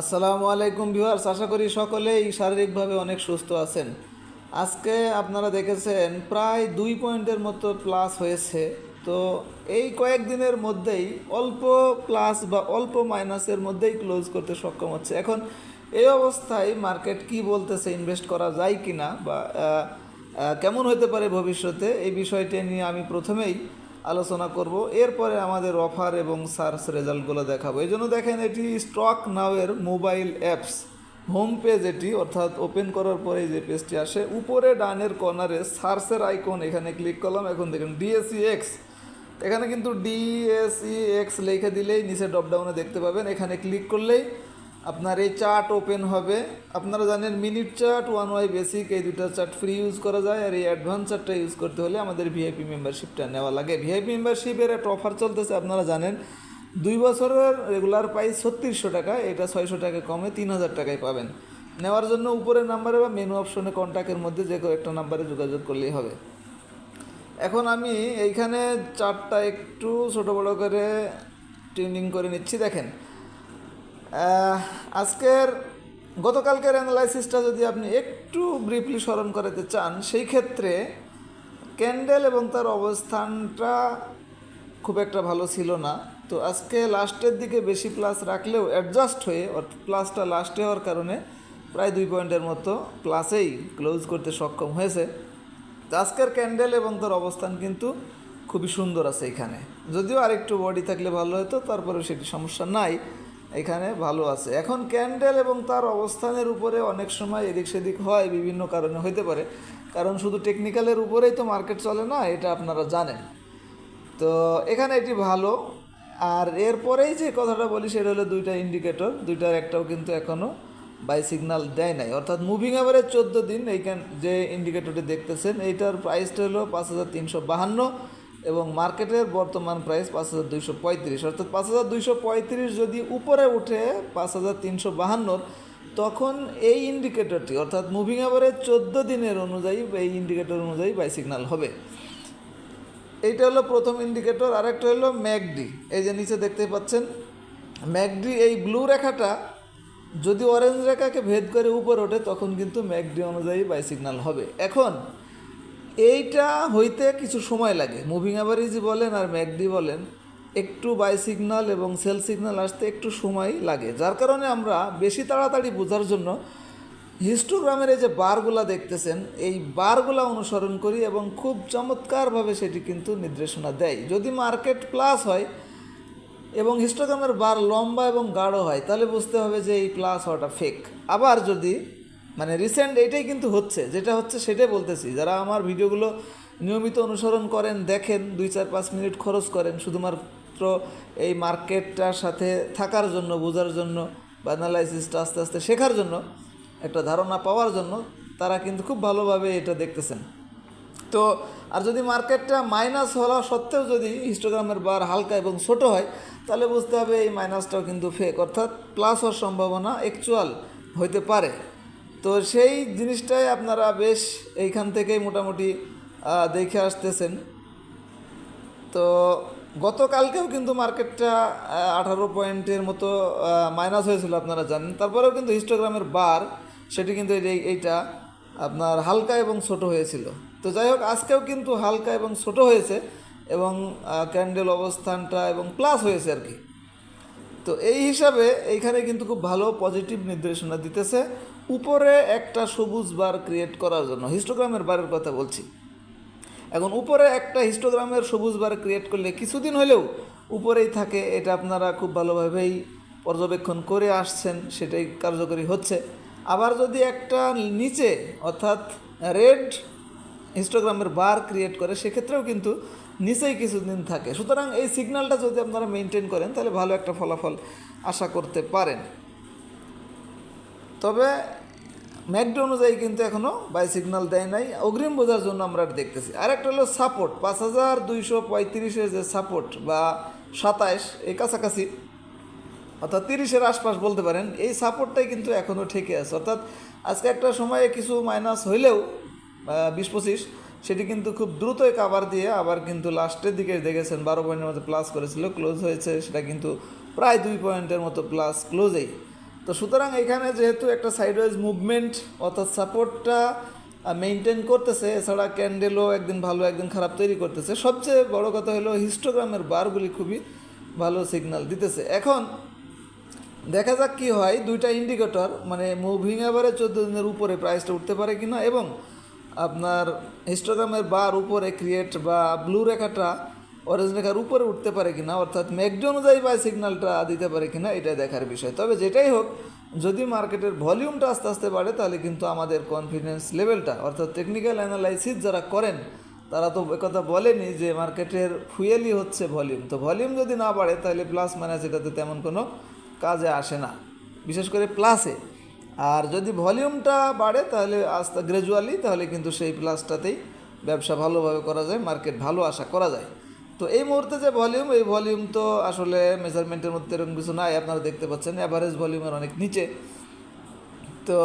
আসসালামু আলাইকুম ভিউয়ার্স, আশা করি সকলেই শারীরিকভাবে অনেক সুস্থ আছেন। আজকে আপনারা দেখেছেন, প্রায় দুই পয়েন্টের মতো প্লাস হয়েছে। তো এই কয়েকদিনের মধ্যেই অল্প প্লাস বা অল্প মাইনাসের মধ্যেই ক্লোজ করতে সক্ষম হচ্ছে। এখন এই অবস্থায় মার্কেট কি বলতেছে ইনভেস্ট করা যায় কি না বা কেমন হতে পারে ভবিষ্যতে, এই বিষয়টি নিয়ে আমি প্রথমেই আলোচনা করব। এরপরে আমাদের অফার এবং সার্চ রেজাল্টগুলো দেখাবো। এই জন্য দেখেন, এটি স্টক নাওয়ের মোবাইল অ্যাপস। হোম পেজ এটি, অর্থাৎ ওপেন করার পরে যে পেজটি আসে, উপরে ডানের কর্নারে সার্চের আইকন, এখানে ক্লিক করলাম। এখন দেখুন ডিএসি এক্স এখানে কিন্তু ডিএসই এক্স লিখে দিলেই নিচে ড্রপডাউনে দেখতে পাবেন। এখানে ক্লিক করলেই আপনার এই চার্ট ওপেন হবে। আপনারা জানেন minute chart, one Y basic, এই দুটো চার্ট ফ্রি ইউজ করা যায়। আর এই অ্যাডভান্স চার্টটা ইউজ করতে হলে আমাদের ভিআইপি মেম্বারশিপটা নেওয়া লাগে। ভিআইপি মেম্বারশিপের একটা অফার চলতেছে, আপনারা জানেন। দুই বছরের রেগুলার প্রাইস ছত্রিশশো টাকা, এটা ছয়শো টাকা কমে তিন হাজার টাকায় পাবেন। নেওয়ার জন্য উপরের নাম্বারে বা মেনু অপশনে কন্ট্যাক্টের মধ্যে যে কোনো একটা নাম্বারে যোগাযোগ করলেই হবে। এখন আমি এইখানে চারটা একটু ছোটো বড়ো করে টিউনিং করে নিচ্ছি। দেখেন আজকের গতকালকের অ্যানালাইসিসটা যদি আপনি একটু ব্রিফলি স্মরণ করাতে চান, সেই ক্ষেত্রে ক্যান্ডেল এবং তার অবস্থানটা খুব একটা ভালো ছিল না। তো আজকে লাস্টের দিকে বেশি প্লাস রাখলেও অ্যাডজাস্ট হয়ে প্লাসটা লাস্টে হওয়ার কারণে প্রায় দুই পয়েন্টের মতো প্লাসেই ক্লোজ করতে সক্ষম হয়েছে। তো আজকের ক্যান্ডেল এবং তার অবস্থান কিন্তু খুবই সুন্দর আছে এখানে। যদিও আরেকটু বডি থাকলে ভালো হতো, তারপরেও সেটি সমস্যা নাই। এখানে ভালো আছে। এখন ক্যান্ডেল এবং তার অবস্থানের উপরে অনেক সময় এদিক সেদিক হয়, বিভিন্ন কারণে হইতে পারে। কারণ শুধু টেকনিক্যালের উপরেই তো মার্কেট চলে না, এটা আপনারা জানেন। তো এখানে এটি ভালো। আর এরপরেই যে কথাটা বলি, সেটা হলো দুইটা ইন্ডিকেটর দুইটার একটাও কিন্তু এখনও বাই সিগন্যাল দেয় নাই। অর্থাৎ মুভিং অ্যাভারেজ চোদ্দ দিন এইখান যে ইন্ডিকেটরটি দেখতেছেন, এইটার প্রাইসটা হলো পাঁচ হাজার তিনশো বাহান্ন। এবং মার্কেটের বর্তমান প্রাইস পাঁচ হাজার দুইশো পঁয়ত্রিশ, অর্থাৎ পাঁচ হাজার দুইশো পঁয়ত্রিশ যদি উপরে উঠে পাঁচ হাজার তিনশো বাহান্নর, তখন এই ইন্ডিকেটরটি অর্থাৎ মুভিং অ্যাভারেজ চোদ্দ দিনের অনুযায়ী এই ইন্ডিকেটর অনুযায়ী বাই সিগন্যাল হবে। এইটা হলো প্রথম ইন্ডিকেটর আরেকটা হলো ম্যাকডি। এই যে নিচে দেখতে পাচ্ছেন, ম্যাকডি এই ব্লু রেখাটা যদি অরেঞ্জ রেখাকে ভেদ করে উপরে ওঠে, তখন কিন্তু ম্যাকডি অনুযায়ী বাই সিগন্যাল হবে। এখন এইটা হইতে কিছু সময় লাগে। মুভিং অ্যাভারেজই বলেন আর ম্যাকডি বলেন, একটু বাই সিগন্যাল এবং সেল সিগনাল আসতে একটু সময় লাগে। যার কারণে আমরা বেশি তাড়াতাড়ি বোঝার জন্য হিস্টোগ্রামের এই যে বারগুলা দেখতেছেন, এই বারগুলা অনুসরণ করি এবং খুব চমৎকারভাবে সেটি কিন্তু নির্দেশনা দেয়। যদি মার্কেট প্লাস হয় এবং হিস্টোগ্রামের বার লম্বা এবং গাঢ় হয়, তাহলে বুঝতে হবে যে এই প্লাস হওয়াটা ফেক আবার যদি মানে রিসেন্ট এটাই কিন্তু হচ্ছে, যেটা হচ্ছে সেটাই বলতেছি। যারা আমার ভিডিওগুলো নিয়মিত অনুসরণ করেন, দেখেন, দুই চার পাঁচ মিনিট খরচ করেন, শুধুমাত্র এই মার্কেটটার সাথে থাকার জন্য, বোঝার জন্য বা অ্যানালাইসিসটা আস্তে আস্তে শেখার জন্য, একটা ধারণা পাওয়ার জন্য, তারা কিন্তু খুব ভালোভাবে এটা দেখতেছেন। তো, আর যদি মার্কেটটা মাইনাস হওয়া সত্ত্বেও যদি হিস্টোগ্রামের বার হালকা এবং ছোট হয়, তাহলে বুঝতে হবে এই মাইনাসটাও কিন্তু ফেক অর্থাৎ প্লাস হওয়ার সম্ভাবনা অ্যাকচুয়াল হইতে পারে। তো সেই জিনিসটাই আপনারা বেশ এইখান থেকেই মোটামুটি দেখে আসতেছেন। তো গতকালকেও কিন্তু মার্কেটটা আঠারো পয়েন্টের মতো মাইনাস হয়েছিল আপনারা জানেন। তারপরেও কিন্তু হিস্টোগ্রামের বার সেটি কিন্তু এই, এইটা আপনার হালকা এবং ছোট হয়েছিল। তো যাই হোক, আজকেও কিন্তু হালকা এবং ছোট হয়েছে এবং ক্যান্ডেল অবস্থানটা এবং প্লাস হয়েছে আর কি। তো এই হিসাবে এইখানে কিন্তু খুব ভালো পজিটিভ নির্দেশনা দিতেছে। উপরে একটা সবুজ বার ক্রিয়েট করার জন্য হিস্টোগ্রামের বারের কথা বলছি। এখন উপরে একটা হিস্টোগ্রামের সবুজ বার ক্রিয়েট করলে কিছুদিন হলেও উপরেই থাকে, এটা আপনারা খুব ভালোভাবেই পর্যবেক্ষণ করে আসছেন, সেটাই কার্যকরী হচ্ছে। আবার যদি একটা নিচে অর্থাৎ রেড হিস্টোগ্রামের বার ক্রিয়েট করে, সেক্ষেত্রেও কিন্তু নিচেই কিছুদিন থাকে। সুতরাং এই সিগন্যালটা যদি আপনারা মেনটেন করেন, তাহলে ভালো একটা ফলাফল আশা করতে পারেন। তবে ম্যাকডো অনুযায়ী কিন্তু এখনও বাই সিগন্যাল দেয় নাই। অগ্রিম বোঝার জন্য আমরা দেখতেছি। আরেকটা হলো সাপোর্ট। পাঁচ হাজার দুইশো পঁয়ত্রিশের যে সাপোর্ট বা সাতাইশ এই কাছাকাছি, অর্থাৎ তিরিশের আশপাশ বলতে পারেন, এই সাপোর্টটাই কিন্তু এখনও ঠেকে আছে। অর্থাৎ আজকে একটা সময়ে কিছু মাইনাস হইলেও বিশ পঁচিশ, সেটি কিন্তু খুব দ্রুতই কাভার দিয়ে আবার কিন্তু লাস্টের দিকে দেখেছেন, বারো পয়েন্টের মতো প্লাস করেছিল ক্লোজ হয়েছে, সেটা কিন্তু প্রায় দুই পয়েন্টের মতো প্লাস ক্লোজেই তো সুতরাং এখানে যেহেতু একটা সাইডওয়াইজ মুভমেন্ট অর্থাৎ সাপোর্টটা মেনটেন করতেছে, এছাড়া ক্যান্ডেলও একদিন ভালো, একদিন খারাপ তৈরি করতেছে। সবচেয়ে বড় কথা হলো হিস্টোগ্রামের বারগুলি খুবই ভালো সিগন্যাল দিতেছে। এখন দেখা যাক কি হয়, দুইটা ইন্ডিকেটর মানে মুভিং এভারে চোদ্দ দিনের উপরে প্রাইসটা উঠতে পারে কিনা, এবং আপনার হিস্টোগ্রামের বার উপরে ক্রিয়েট বা ব্লু রেখাটা অরেঞ্জ উপরে উঠতে পারে কিনা অর্থাৎ ম্যাকডি অনুযায়ী বাই সিগন্যালটা দিতে পারে কিনা এটা দেখার বিষয় তবে যেটাই হোক যদি মার্কেটের ভলিউমটা আস্তে আস্তে বাড়ে তাহলে কিন্তু আমাদের কনফিডেন্স লেভেলটা অর্থাৎ টেকনিক্যাল অ্যানালাইসিস যারা করেন তারা তো একথা বলেনি যে মার্কেটের ফুয়েলই হচ্ছে ভলিউম তো ভলিউম যদি না বাড়ে তাহলে প্লাস মাইনাস এটাতে তেমন কোনো কাজে আসে না বিশেষ করে প্লাসে আর যদি ভলিউমটা বাড়ে তাহলে আস্তে গ্র্যাজুয়ালি তাহলে কিন্তু সেই প্লাসটাতেই ব্যবসা ভালোভাবে করা যায় মার্কেট ভালো আশা করা যায় তো এই মুহূর্তে যে ভলিউম এই ভলিউম তো আসলে মেজারমেন্টের মধ্যে এরকম কিছু নাই, আপনারা দেখতে পাচ্ছেন। অ্যাভারেজ ভলিউমের অনেক নিচে। তো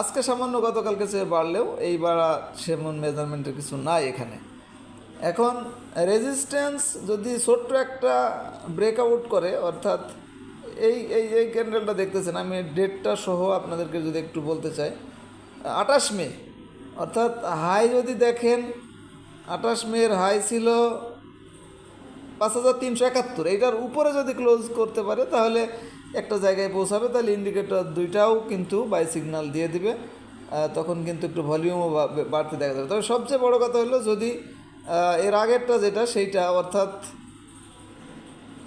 আজকে সামান্য গতকালকে চেয়ে বাড়লেও এই বাড়া সেমন মেজারমেন্টের কিছু নাই এখানে। এখন রেজিস্ট্যান্স যদি ছোট্ট একটা ব্রেকআউট করে, অর্থাৎ এই এই এই ক্যান্ডেলটা দেখতেছেন, আমি ডেটটা সহ আপনাদেরকে যদি একটু বলতে চাই, আঠাশ মে, অর্থাৎ হাই যদি দেখেন, আঠাশ মের হাই ছিল পাঁচ হাজার তিনশো একাত্তর। এইটার উপরে যদি ক্লোজ করতে পারে, তাহলে একটা জায়গায় পৌঁছাবে, তাহলে ইন্ডিকেটর দুইটাও কিন্তু বাই সিগন্যাল দিয়ে দিবে। তখন কিন্তু একটু ভলিউমও বাড়তে দেখা যাবে। তবে সবচেয়ে বড় কথা হলো যদি এর আগেরটা যেটা, সেইটা অর্থাৎ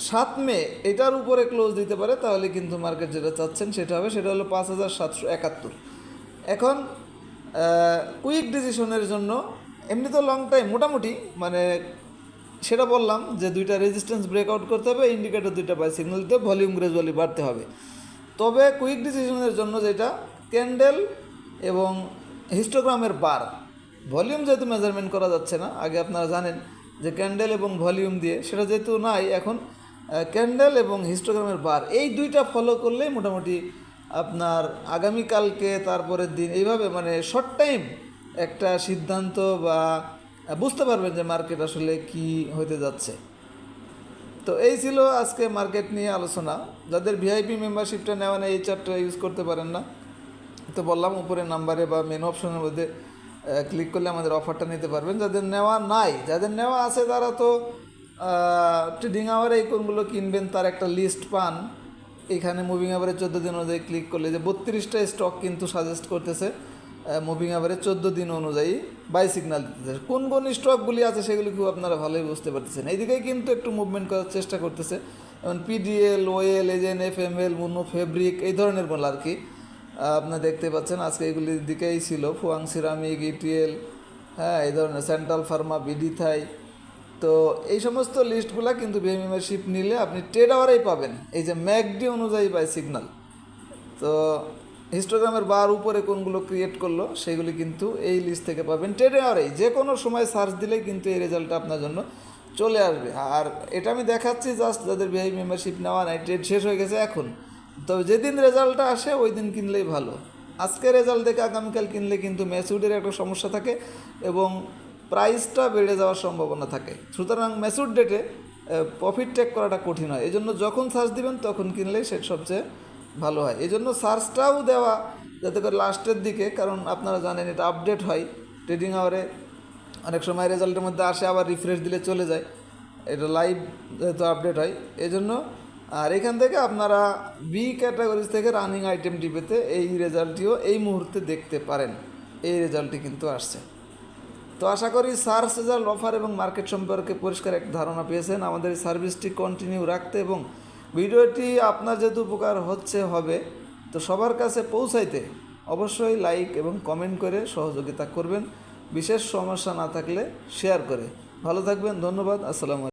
সাত মে এটার উপরে ক্লোজ দিতে পারে, তাহলে কিন্তু মার্কেট যেটা চাচ্ছেন সেটা হবে, সেটা হলো পাঁচ হাজার সাতশো একাত্তর। এখন কুইক ডিসিশনের জন্য, এমনি তো লং টাইম মোটামুটি মানে সেটা বললাম যে দুইটা রেজিস্ট্যান্স ব্রেকআউট করতে হবে ইন্ডিকেটর দুইটা বাই সিগন্যাল দিতে ভলিউম গ্রাজুয়ালি বাড়তে হবে। তবে কুইক ডিসিশনের জন্য যেটা ক্যান্ডেল এবং হিস্টোগ্রামের বার ভলিউম যেহেতু মেজারমেন্ট করা যাচ্ছে না, আগে আপনারা জানেন যে ক্যান্ডেল এবং ভলিউম দিয়ে সেটা যেহেতু নাই, এখন ক্যান্ডেল এবং হিস্টোগ্রামের বার এই দুইটা ফলো করলেই মোটামুটি আপনার আগামীকালকে, তারপরের দিন, এইভাবে মানে শর্ট টাইম একটা সিদ্ধান্ত বা বুঝতে পারবেন যে মার্কেট আসলে কি হতে যাচ্ছে। তো এই ছিল আজকে মার্কেট নিয়ে আলোচনা। যাদের ভিআইপি মেম্বারশিপটা নেওয়া নেই, এই চারটা ইউজ করতে পারেন না। তো বললাম, উপরে নাম্বারে বা মেন অপশনের মধ্যে ক্লিক করলে আমাদের অফারটা নিতে পারবেন। যাদের নেওয়া নাই, যাদের নেওয়া আছে তারা তো ট্রেডিং আওয়ারে এই কোনগুলো কিনবেন তার একটা লিস্ট পান। এখানে মুভিং আওয়ারে চোদ্দ দিন অনুযায়ী ক্লিক করলে যে বত্রিশটা স্টক কিন্তু সাজেস্ট করতেছে। মুভিং আওয়ারে চোদ্দ দিন অনুযায়ী বাই সিগন্যাল দিতেছে। কোন কোন স্টকগুলি আছে সেগুলি খুব আপনারা ভালোই বুঝতে পারতেছেন। এইদিকেই কিন্তু একটু মুভমেন্ট করার চেষ্টা করতেছে। যেমন পিডিএল ওয়েল এজেন এফ এম এল মুনো ফেব্রিক এই ধরনের বল আর কি। আপনারা দেখতে পাচ্ছেন আজকে এগুলির দিকেই ছিল। ফুয়াং সিরামিক ইটিএল হ্যাঁ এই ধরনের সেন্ট্রাল ফার্মা বিডি থাই তো এই সমস্ত লিস্টগুলো কিন্তু মেম্বারশিপ নিলে আপনি ট্রেড আওয়ারেই পাবেন। এই যে ম্যাকডি অনুযায়ী বাই সিগন্যাল তো হিস্টোগ্রামের বার উপরে কোনগুলো ক্রিয়েট করল, সেগুলি কিন্তু এই লিস্ট থেকে পাবেন। ট্রেডে আওয়ারেই যে কোনো সময় সার্চ দিলেই কিন্তু এই রেজাল্টটা আপনার জন্য চলে আসবে। আর এটা আমি দেখাচ্ছি জাস্ট যাদের বিআই মেম্বারশিপ নেওয়া নাই ট্রেড শেষ হয়ে গেছে এখন। তবে যেদিন রেজাল্টটা আসে, ওই দিন কিনলেই ভালো। আজকে রেজাল্ট দেখে আগামীকাল কিনলে কিন্তু ম্যাচুডের একটা সমস্যা থাকে এবং প্রাইসটা বেড়ে যাওয়ার সম্ভাবনা থাকে। সুতরাং ম্যাচুড ডেটে প্রফিট টেক করাটা কঠিন হয়। এই জন্য যখন সার্চ দিবেন, তখন কিনলেই সেটা সবচেয়ে ভালো হয়। এই জন্য সার্চটাও দেওয়া যাতে করে লাস্টের দিকে, কারণ আপনারা জানেন এটা আপডেট হয়। ট্রেডিং আওয়ারে অনেক সময় রেজাল্টের মধ্যে আসে, আবার রিফ্রেশ দিলে চলে যায়। এটা লাইভ যেহেতু আপডেট হয় এই জন্য আর এখান থেকে আপনারা বি ক্যাটাগরিজ থেকে রানিং আইটেম টিপেতে এই রেজাল্টটিও এই মুহূর্তে দেখতে পারেন। এই রেজাল্টটি কিন্তু আসছে। তো আশা করি সার্চ রেজাল্ট অফার এবং মার্কেট সম্পর্কে পরিষ্কার এক ধারণা পেয়েছেন। আমাদের এই সার্ভিসটি কন্টিনিউ রাখতে এবং ভিডিওটি আপনার যেহেতু উপকার হচ্ছে, হবে, তো সবার কাছে পৌঁছাইতে অবশ্যই লাইক এবং কমেন্ট করে সহযোগিতা করবেন। বিশেষ সমস্যা না থাকলে শেয়ার করে। ভালো থাকবেন, ধন্যবাদ, আসসালামু